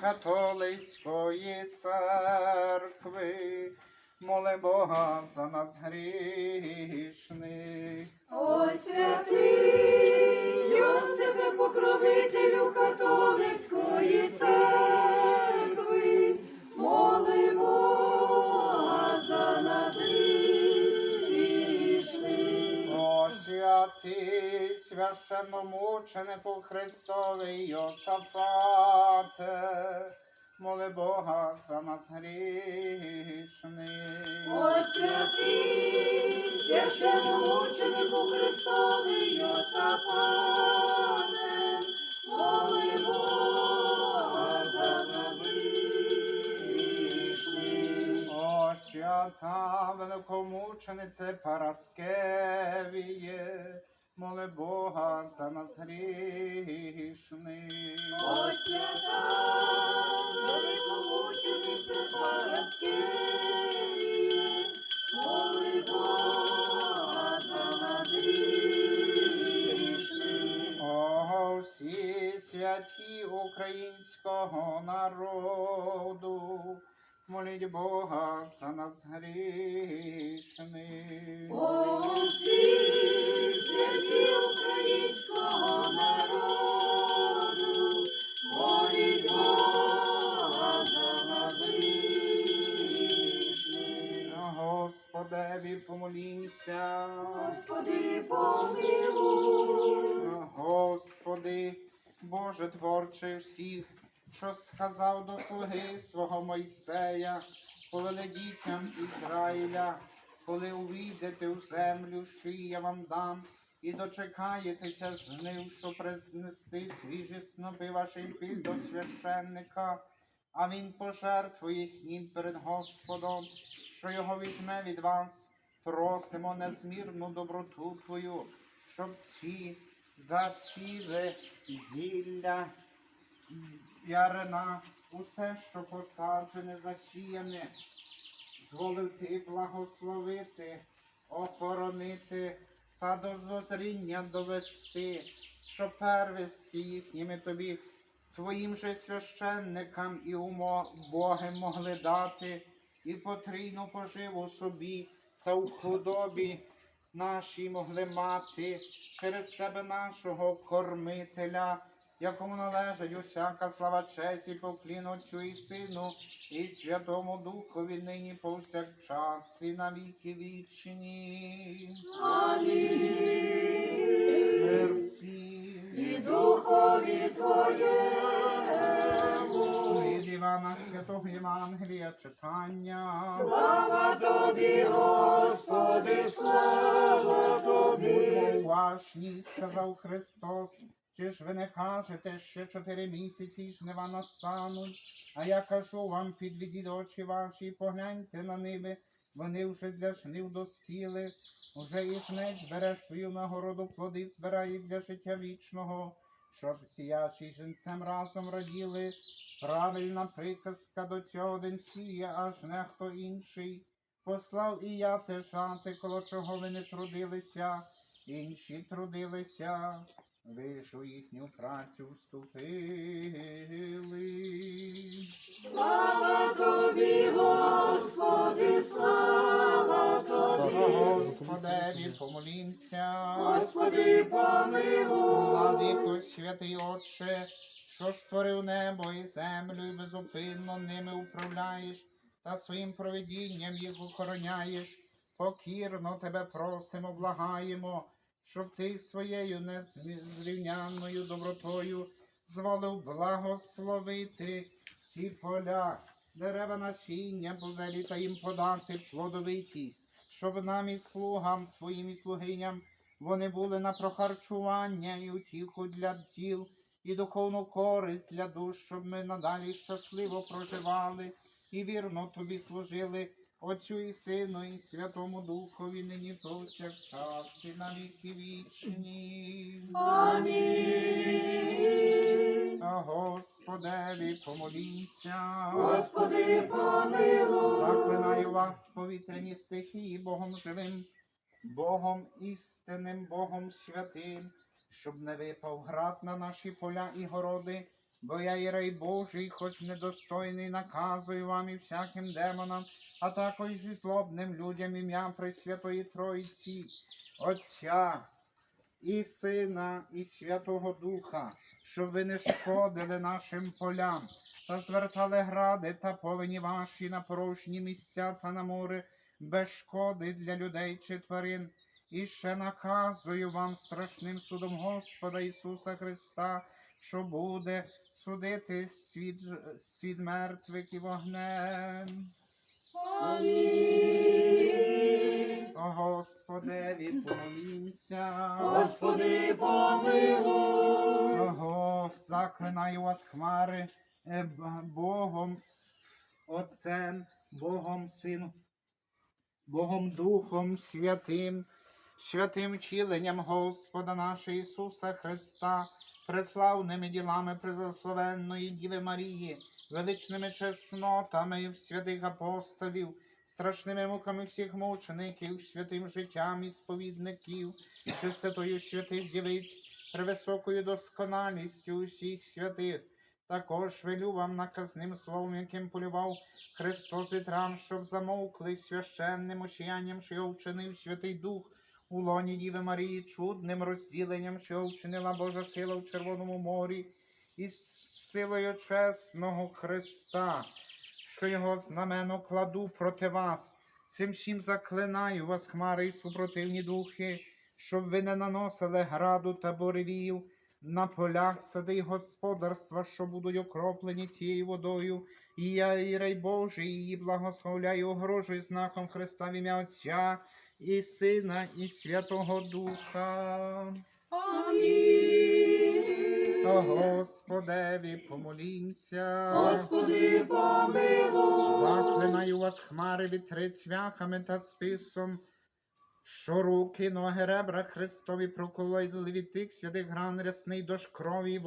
католицької церкви, моли Бога за нас грішних. О святий Йосипе, покровителю католицької церкви, священномученику Христовий Йосафате, моли Бога за нас грішних. О святий священномученику Христовий Йосафане, моли Бога за нас грішних. О, свята великомученице Параскевіє, моли Бога за нас грішних. О свята великомучениця Параскевіє, моли Бога за нас грішних. О, всі святі українського народу, моліть Бога за нас грішних. О, всі святі українського народу, моліть Бога за нас грішних. Господеві помолімся. Господи, помилуй. Господи, Боже творче всіх, що сказав до слуги свого Мойсея, повели дітям Ізраїля, коли увійдете у землю, що я вам дам, і дочекаєтеся жнив, що признести свіжі снопи вашим піль до священника, а він пожертвує снім перед Господом, що його візьме від вас. Просимо незмірну доброту Твою, щоб ці засіли зілля, ярина, усе, що посаджене, засіяне, зволив ти благословити, охоронити та до зозріння довести, що первістки їхніми тобі, твоїм же священникам і умо Боги могли дати, і потрійну поживу собі та у худобі нашій могли мати через тебе нашого кормителя, якому належить усяка слава честь і поклін Отцю і Сину, і Святому Духові нині повсякчас, і на віки вічні. Амінь. Мир. І духові Твоєму. Від Івана Святого Євангелія читання. Слава Тобі, Господи, слава Тобі. Будьмо уважні, сказав Христос. Чи ж ви не кажете, ще чотири місяці жнива настануть? А я кажу вам, підведіть очі ваші, погляньте на ниби, вони вже для жнив доспіли, уже і жнець бере свою нагороду, плоди збирає для життя вічного, щоб сіячі жінцем разом раділи. Правильна приказка до цього один сіє, аж не хто інший. Послав і я те жати, коло чого ви не трудилися, інші трудилися, ви ж у їхню працю вступили. Слава Тобі, Господи, слава Тобі. Господеві помолімся. Господи, помилуй. Владико, святий Отче, що створив небо і землю, і безупинно ними управляєш, та своїм провидінням їх охороняєш. Покірно тебе просимо, благаємо, щоб ти своєю незрівнянною добротою зволив благословити ці поля, дерева насіння, повелі та їм подати плодовитість, щоб нам і слугам, твоїм і слугиням вони були на прохарчування і утіху для тіл, і духовну користь для душ, щоб ми надалі щасливо проживали і вірно тобі служили, Отцю і Сину, і Святому Духові, нині повсякчас, і на віки вічні. Амінь. Господеві помолімся. Господи, помилуй. Заклинаю вас, повітряні стихії, Богом живим, Богом істинним, Богом святим, щоб не випав град на наші поля і городи, бо я і рай Божий, хоч недостойний, наказую вам і всяким демонам, а також і злобним людям ім'я Пресвятої Тройці, Отця і Сина, і Святого Духа, щоб ви не шкодили нашим полям, та звертали гради та повені ваші на порожні місця та на море, без шкоди для людей чи тварин. І ще наказую вам страшним судом Господа Ісуса Христа, що буде судити світ, світ мертвих і вогнем. Амінь. О Господеві, помолімся. Господи, помилуй. Ого, заклинаю вас, хмари, е, Богом, Отцем, Богом Сином, Богом Духом Святим, святим вчиленням Господа нашого Ісуса Христа, преславними ділами Презословенної Діви Марії, величними чеснотами святих апостолів, страшними муками всіх мучеників, святим життям і сповідників, чистотою святих дівиць, превисокою досконалістю усіх святих. Також велю вам наказним словом, яким полював Христос і трам, щоб замовкли священним очіянням, що його вчинив Святий Дух у лоні Діви Марії, чудним розділенням, що вчинила Божа сила в Червоному морі, і силою чесного Христа, що його знамено кладу проти вас. Цим всім заклинаю вас, хмари і супротивні духи, щоб ви не наносили граду та буревію на полях сади й господарства, що будуть окроплені цією водою. І я, і рай Божий, її благословляю, огрожую знаком Христа в ім'я Отця і Сина, і Святого Духа. Амінь. О Господеві, помолімся. Господи, помилуй. Заклинаю вас, хмари, вітри цвяхами та списом, що руки, ноги, ребра Христові проколоїли від тих святих гран рясний дощ крові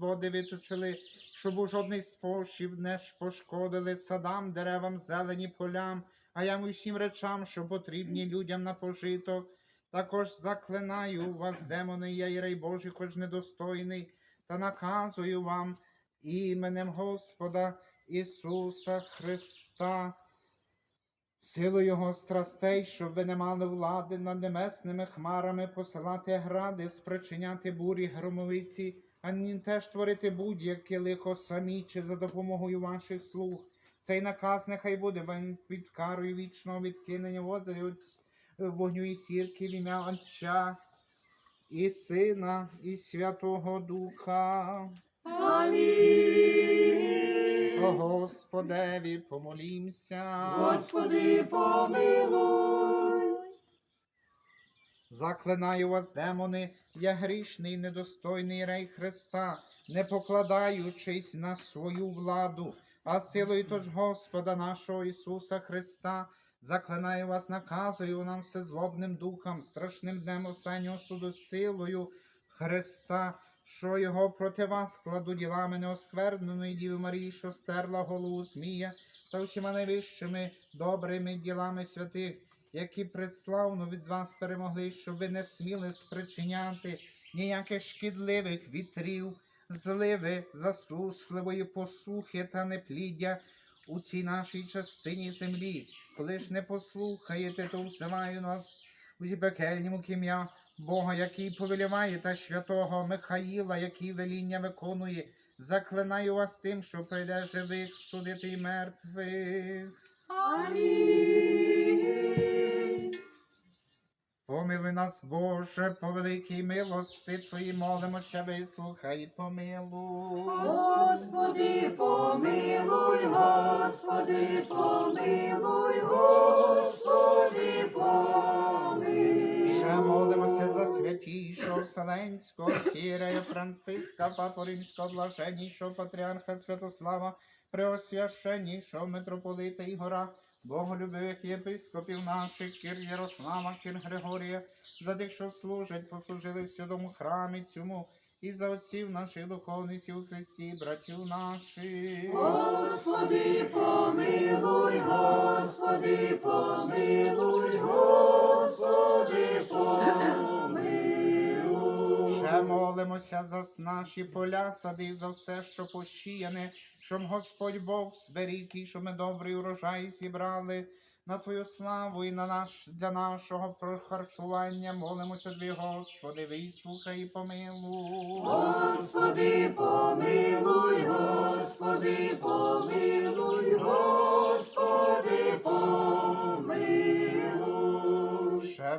води виточили, щоб у жодний спосіб не ж пошкодили садам, деревам, зелені полям, а ям усім речам, що потрібні людям на пожиток. Також заклинаю вас, демони, я і рей Божий, хоч недостойний, та наказую вам іменем Господа Ісуса Христа, силою Його страстей, щоб ви не мали влади над небесними хмарами посилати гради, спричиняти бурі громовиці, ані теж творити будь-яке лихо самі чи за допомогою ваших слуг. Цей наказ нехай буде вам під карою вічного відкинення в озері вогню і сірки в ім'я Отця і Сина, і Святого Духа. Амінь. О Господеві, помолімся. Господи, помилуй. Заклинаю вас, демони, я грішний, недостойний рей Христа, не покладаючись на свою владу, а силою тож Господа нашого Ісуса Христа. Заклинаю вас, наказую нам всезлобним духом, страшним днем останнього суду силою Христа, що його проти вас кладу ділами неоскверненої Діви Марії, що стерла голову Змія, та всіма найвищими добрими ділами святих, які предславно від вас перемогли, щоб ви не сміли спричиняти ніяких шкідливих вітрів, зливи, засушливої посухи та непліддя у цій нашій частині землі. Коли ж не послухаєте, то взиваю нас у пекельному кім'я Бога, який повеліває, та святого Михаїла, який веління виконує. Заклинаю вас тим, що прийде живих судити й мертвих. Амінь. Помилуй нас, Боже, по великій милости Твої молимося, вислухай, помилуй. Господи, помилуй, Господи, помилуй, Господи, помилуй. Ще молимося за святішого Вселенського архієрея Франциска, Папу Римського блаженнішого патріарха Святослава, преосвященнішого митрополита Ігора, боголюбивих єпископів наших, Кір Ярослава, Кір Григорія, за тих, що служать, послужили в святому храмі цьому, і за отців наших духовниців у Христі, братів наших. Господи, помилуй, Господи, помилуй, Господи, молимося за наші поля, сади, за все, що пощіяне, щоб Господь Бог зберіг, і щоб ми добрий урожай зібрали. На Твою славу і на наш, для нашого прохарчування молимося тобі, Господи, вислухай і помилуй. Господи, помилуй, Господи, помилуй,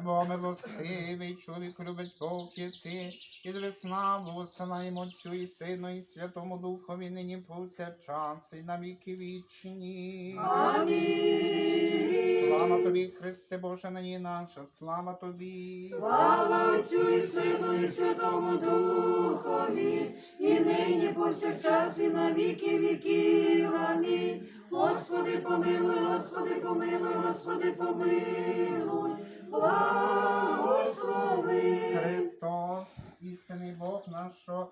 бо милостивий, чоловік любить Бог єси, і тобі славу осилаємо Отцю і Сину, і Святому Духові, нині повсякчас, і на віки вічні. Амінь. Слава тобі, Христе Боже, нині наша, слава тобі. Слава Отцю і Сину, і Святому Духові, і нині повсякчас, і на віки віків. Амінь. Господи, помилуй, Господи, помилуй, Господи, помилуй, благослови. Христос, істинний Бог наш, що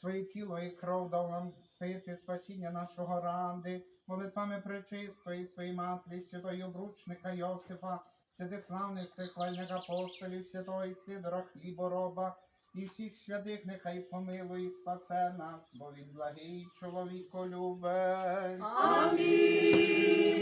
своє тіло і кров дав нам пити спасіння нашого ради, молитвами пречистої своїй матері, святої обручника Йосифа, святих славних всехвальних апостолів, святого Сидора, хлібороба, і всіх святих нехай помилує і спасе нас, бо він благий чоловіколюбець. Амінь.